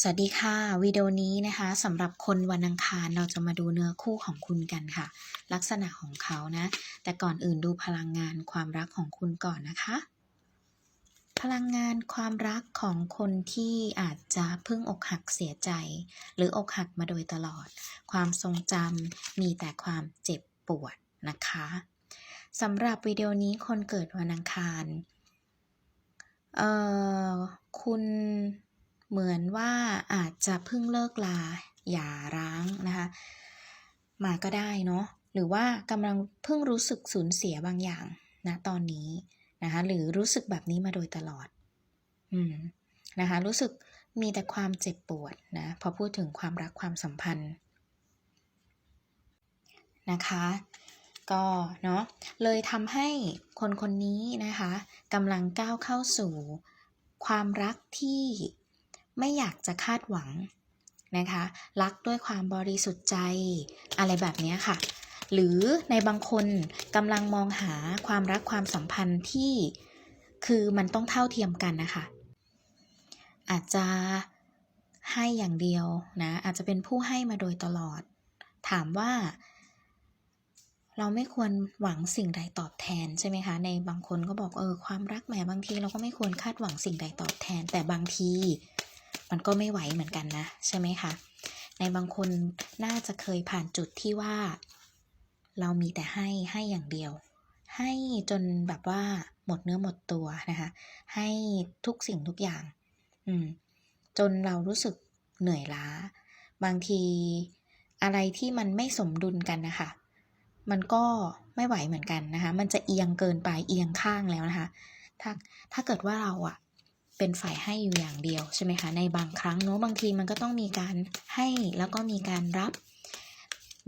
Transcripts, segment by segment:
สวัสดีค่ะวิดีโอนี้นะคะสำหรับคนวันอังคารเราจะมาดูเนื้อคู่ของคุณกันค่ะ ลักษณะของเขานะ แต่ก่อนอื่นดูพลังงานความรักของคุณก่อนนะคะ พลังงานความรักของคนที่อาจจะเพิ่งอกหักเสียใจ หรืออกหักมาโดยตลอด ความทรงจำมีแต่ความเจ็บปวดนะคะสำหรับวิดีโอนี้คนเกิดวันอังคารเอ่อคุณ เหมือนว่าอาจจะเพิ่งเลิกลาหย่าร้างนะคะมาก็ได้เนาะหรือว่ากำลังเพิ่งรู้สึกสูญเสียบางอย่างนะตอนนี้นะคะหรือรู้สึกแบบนี้มาโดยตลอดอืมนะคะรู้สึกมีแต่ความเจ็บปวดนะพอพูดถึงความรักความสัมพันธ์นะคะก็เนาะเลยทำให้คนคนนี้นะคะกำลังก้าวเข้าสู่ความรักที่ ไม่อยากจะคาดหวังนะคะ รักด้วยความบริสุทธิ์ใจอะไรแบบนี้ค่ะ หรือในบางคนกำลังมองหาความรักความสัมพันธ์ที่คือมันต้องเท่าเทียมกันนะคะ อาจจะให้อย่างเดียวนะ อาจจะเป็นผู้ให้มาโดยตลอด ถามว่า เราไม่ควรหวังสิ่งใดตอบแทนใช่ไหมคะ ในบางคนก็บอกเออความรักแหมบางทีเราก็ไม่ควรคาดหวังสิ่งใดตอบแทน แต่บางที มันก็ไม่ไหวเหมือนกันนะใช่ไหมคะ ในบางคนน่าจะเคยผ่านจุดที่ว่า เรามีแต่ให้ให้อย่างเดียว ให้จนแบบว่าหมดเนื้อหมดตัวนะคะ ให้ทุกสิ่งทุกอย่าง อืม จนเรารู้สึกเหนื่อยล้า บางทีอะไรที่มันไม่สมดุลกันนะคะ มันก็ไม่ไหวเหมือนกันนะคะ มันจะเอียงเกินไปเอียงข้างแล้วนะคะ ถ้าถ้าเกิดว่าเราอะ เป็นฝ่ายให้อยู่อย่างเดียวใช่ไหมคะในบางครั้งเนอะบางทีมันก็ต้องมีการให้แล้วก็มีการรับ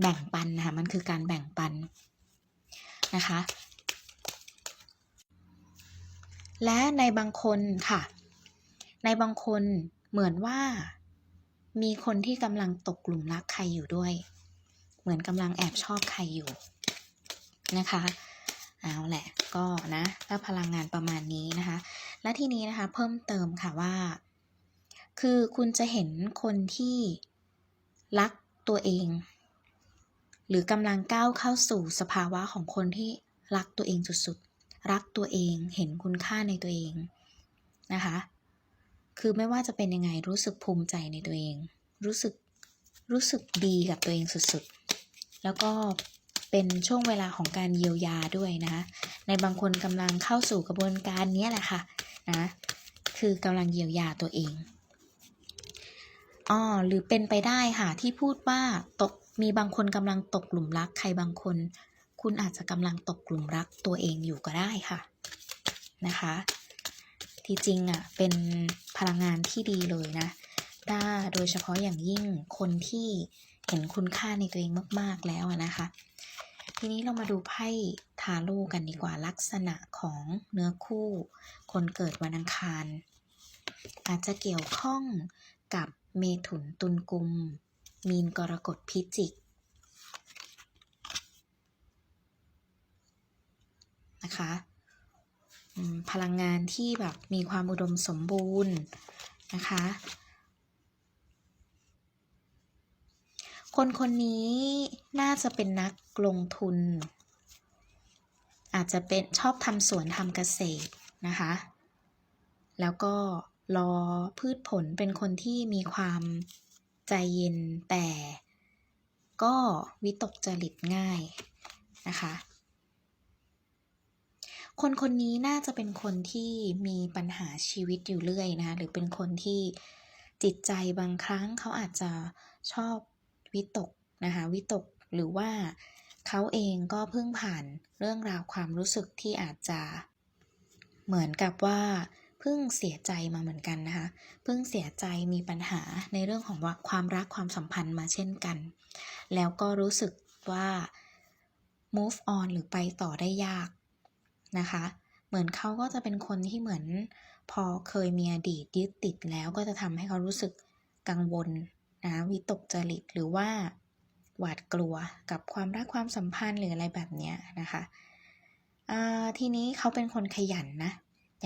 แบ่งปันนะคะมันคือการแบ่งปันนะคะ และในบางคนค่ะ ในบางคนเหมือนว่ามีคนที่กำลังตกหลุมรักใครอยู่ด้วย เหมือนกำลังแอบชอบใครอยู่นะคะ เอาแหละก็นะถ้าพลังงานประมาณนี้นะคะ และทีนี้นะคะเพิ่มเติมค่ะว่า คือคุณจะเห็นคนที่รักตัวเอง หรือกำลังก้าวเข้าสู่สภาวะของคนที่รักตัวเองสุดๆ รักตัวเองเห็นคุณค่าในตัวเองนะคะ คือไม่ว่าจะเป็นยังไงรู้สึกภูมิใจในตัวเอง รู้สึกรู้สึกดีกับตัวเองสุดๆ แล้วก็ เป็นช่วงเวลาของการเยียวยาด้วยนะคะในบางคนกำลังเข้าสู่กระบวนการนี้แหละค่ะนะคือกำลังเยียวยาตัวเองอ๋อหรือเป็นไปได้ค่ะที่พูดว่าตกมีบางคนกำลังตกหลุมรักใครบางคน คุณอาจจะกำลังตกหลุมรักตัวเองอยู่ก็ได้ค่ะนะคะที่จริงอะเป็นพลังงานที่ดีเลยนะถ้าโดยเฉพาะอย่างยิ่งคนที่เห็นคุณค่าในตัวเองมาก ๆ แล้วนะคะ ทีนี้เรามาดูไพ่ทาโร่กันดีกว่าลักษณะของเนื้อคู่ คนเกิดวันอังคาร อาจจะเกี่ยวข้องกับเมถุนตุลกุม มีนกรกฎพิจิกนะคะพลังงานที่แบบมีความอุดมสมบูรณ์นะคะ คนคนนี้น่าจะเป็นนักลงทุน อาจจะเป็นชอบทำสวนทำเกษตรนะคะ แล้วก็รอพืชผลเป็นคนที่มีความใจเย็นแต่ก็วิตกจริตง่ายนะคะ คนคนนี้น่าจะเป็นคนที่มีปัญหาชีวิตอยู่เรื่อยนะคะหรือเป็นคนที่จิตใจบางครั้งเขาอาจจะชอบ วิตกนะคะวิตกหรือว่าเขาเองก็เพิ่งผ่านเรื่องราวความรู้สึกที่อาจจะเหมือนกับว่าเพิ่งเสียใจมาเหมือนกันนะคะเพิ่งเสียใจมีปัญหาในเรื่องของความรักความสัมพันธ์มาเช่นกัน แล้วก็รู้สึกว่า move on หรือไปต่อได้ยากนะคะ เหมือนเขาก็จะเป็นคนที่เหมือนพอเคยมีอดีตยึดติดแล้วก็จะทำให้เขารู้สึกกังวล นะวิตกจริตหรือว่าหวาดกลัวกับความรักความสัมพันธ์หรืออะไรแบบเนี้ยนะคะทีนี้เขาเป็นคนขยันนะ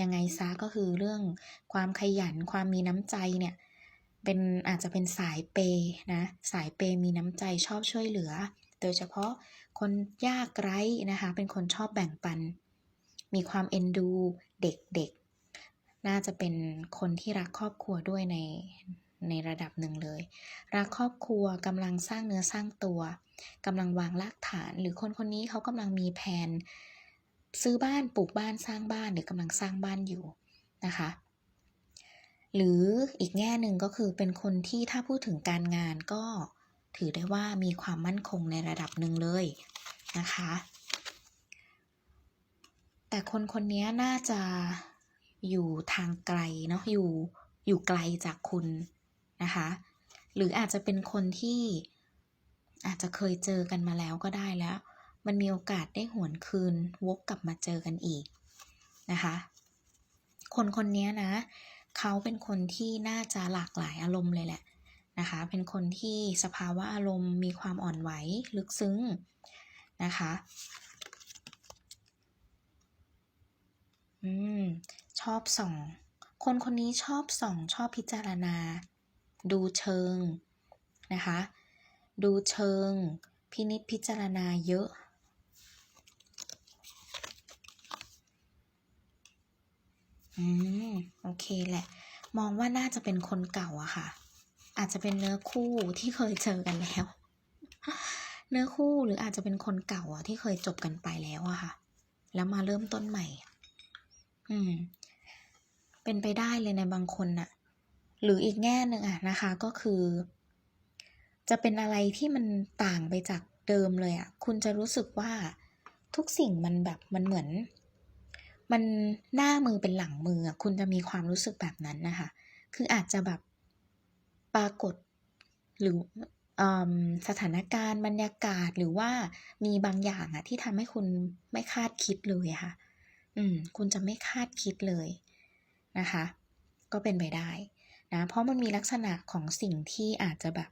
ยังไงซะก็คือเรื่องความขยันความมีน้ำใจเนี่ยเป็นอาจจะเป็นสายเปย์นะสายเปย์มีน้ำใจชอบช่วยเหลือ โดยเฉพาะคนยากไร้นะคะเป็นคนชอบแบ่งปัน มีความเอ็นดูเด็กๆ น่าจะเป็นคนที่รักครอบครัวด้วยใน ในระดับหนึ่งเลย รักครอบครัวกำลังสร้างเนื้อสร้างตัวกำลังวางรากฐาน หรือคนคนนี้เขากำลังมีแผนซื้อบ้านปลูกบ้านสร้างบ้านหรือกำลังสร้างบ้านอยู่นะคะ หรืออีกแง่หนึ่งก็คือเป็นคนที่ถ้าพูดถึงการงานก็ถือได้ว่ามีความมั่นคงในระดับหนึ่งเลยนะคะ แต่คนคนนี้น่าจะอยู่ทางไกลเนาะอยู่อยู่ไกลจากคุณ นะคะ หรืออาจจะเป็นคนที่อาจจะเคยเจอกันมาแล้วก็ได้แล้ว มันมีโอกาสได้หวนคืนวกกลับมาเจอกันอีกนะคะ คนคนนี้นะเขาเป็นคนที่น่าจะหลากหลายอารมณ์เลยแหละนะคะ เป็นคนที่สภาวะอารมณ์มีความอ่อนไหวลึกซึ้งนะคะ อืม ชอบส่อง คนคนนี้ชอบส่อง ชอบพิจารณา ดูเชิงนะคะ ดูเชิง พินิจพิจารณาเยอะ อืม โอเคแหละ มองว่าน่าจะเป็นคนเก่าอะค่ะ อาจจะเป็นเนื้อคู่ที่เคยเจอกันแล้ว เนื้อคู่หรืออาจจะเป็นคนเก่าอะที่เคยจบกันไปแล้วอะค่ะ แล้วมาเริ่มต้นใหม่ อืม เป็นไปได้เลยในบางคนน่ะ หรืออีกแง่หนึ่งอะนะคะก็คือ จะเป็นอะไรที่มันต่างไปจากเดิมเลยอะคุณจะรู้สึกว่าทุกสิ่งมันแบบมันเหมือน มันหน้ามือเป็นหลังมืออะคุณจะมีความรู้สึกแบบนั้นนะคะ คืออาจจะแบบปรากฏหรืออมสถานการณ์บรรยากาศหรือว่ามีบางอย่างอะที่ทำให้คุณไม่คาดคิดเลยะค่ะ อืม คุณจะไม่คาดคิดเลยนะคะ ก็เป็นไปได้ นะเพราะมันมีลักษณะของสิ่งที่อาจจะแบบ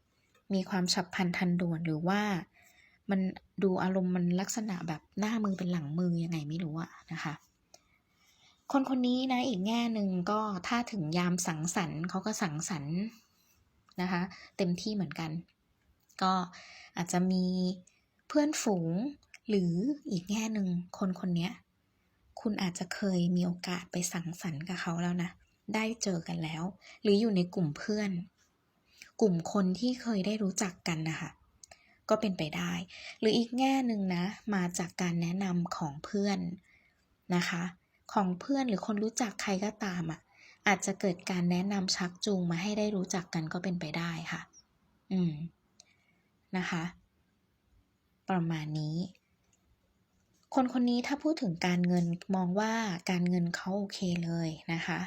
มีความฉับพลันทันด่วนหรือว่ามันดูอารมณ์มันลักษณะแบบหน้ามือเป็นหลังมือยังไงไม่รู้อะนะคะ คนคนนี้นะอีกแง่หนึ่งก็ถ้าถึงยามสังสรรค์เขาก็สังสรรค์นะคะเต็มที่เหมือนกัน ก็อาจจะมีเพื่อนฝูงหรืออีกแง่หนึ่งคนคนนี้คุณอาจจะเคยมีโอกาสไปสังสรรค์กับเขาแล้วนะ ได้เจอกันแล้ว หรืออยู่ในกลุ่มเพื่อน กลุ่มคนที่เคยได้รู้จักกันนะคะก็เป็นไปได้ หรืออีกแง่หนึ่งนะ มาจากการแนะนำของเพื่อนนะคะ ของเพื่อนหรือคนรู้จักใครก็ตามอะ่ะ อาจจะเกิดการแนะนำชักจูงมาให้ได้รู้จักกันก็เป็นไปได้ค่ะ อืม นะคะ ประมาณนี้ คนคนนี้ถ้าพูดถึงการเงินมองว่าการเงินเขาโอเคเลยนะคะ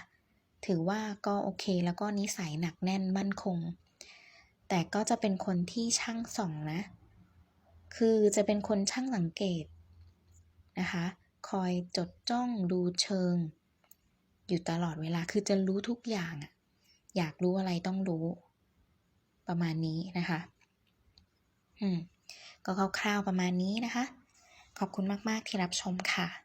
ถือว่าก็โอเคแล้วก็นิสัยหนักแน่นมั่นคง แต่ก็จะเป็นคนที่ช่างส่องนะ คือจะเป็นคนช่างสังเกตนะคะ คอยจดจ้องดูเชิง อยู่ตลอดเวลาคือจะรู้ทุกอย่างอยากรู้อะไรต้องรู้ ประมาณนี้นะคะ อืมก็คร่าวๆประมาณนี้นะคะ ขอบคุณมาก ๆ ที่รับชมค่ะ